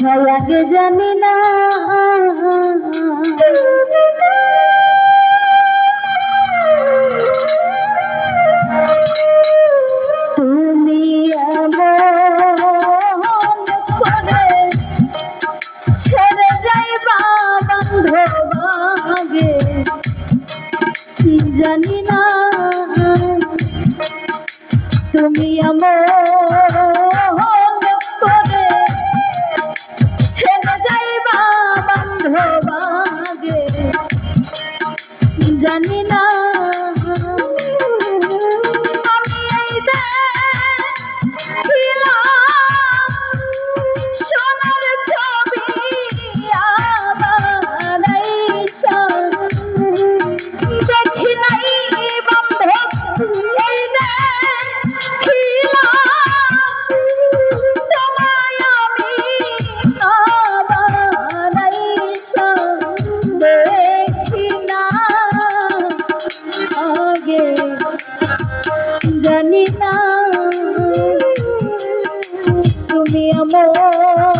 সবার আগে জানি গো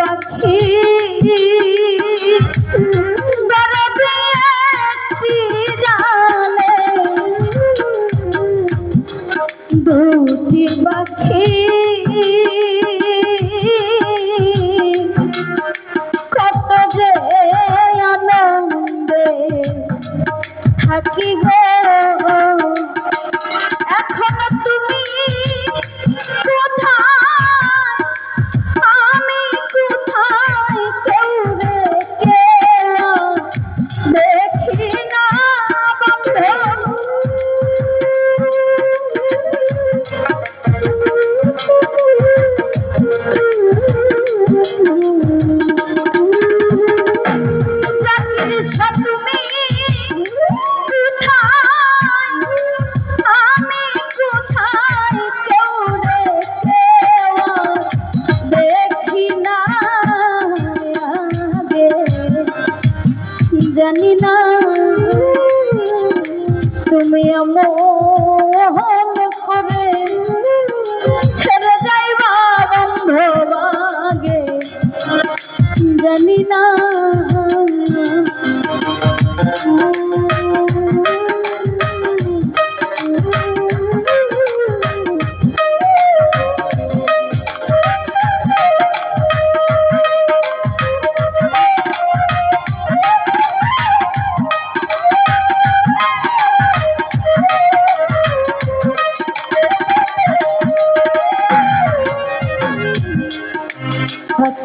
পাখি দুটি পাখি। কত যে আনন্দে থাকি গো জানি না। তুমি আমার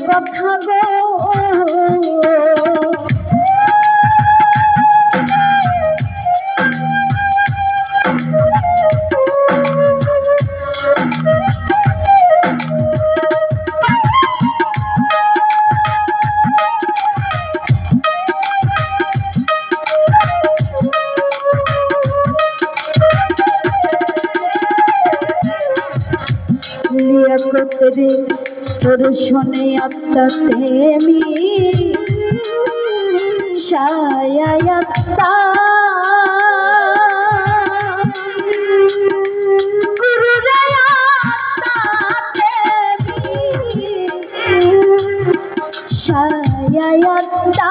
কথা গো মিলিয়া কতরে তোর শোনে আত্মাতে মি ছায়া আত্মা। ছায়া আত্মা।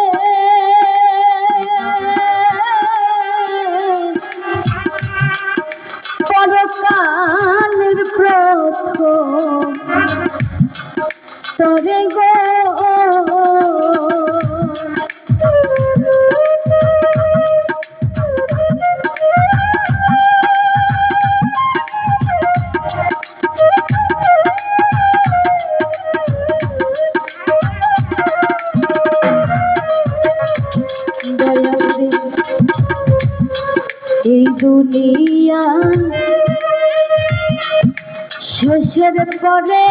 পরে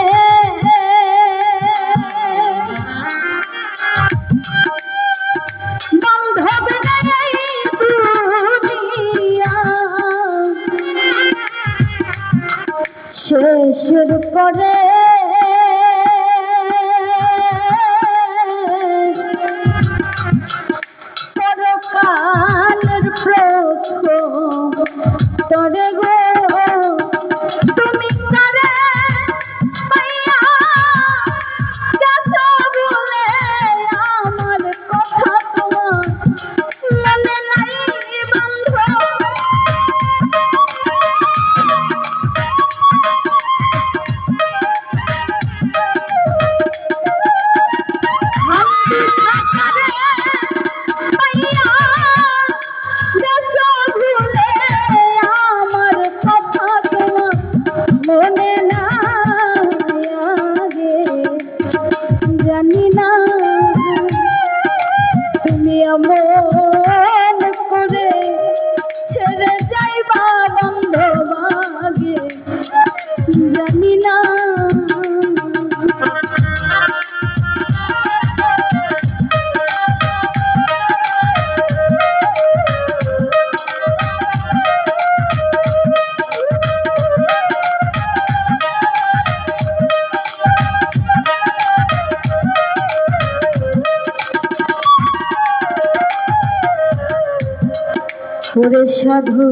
ওরে সাধু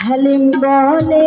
হালিম বলে।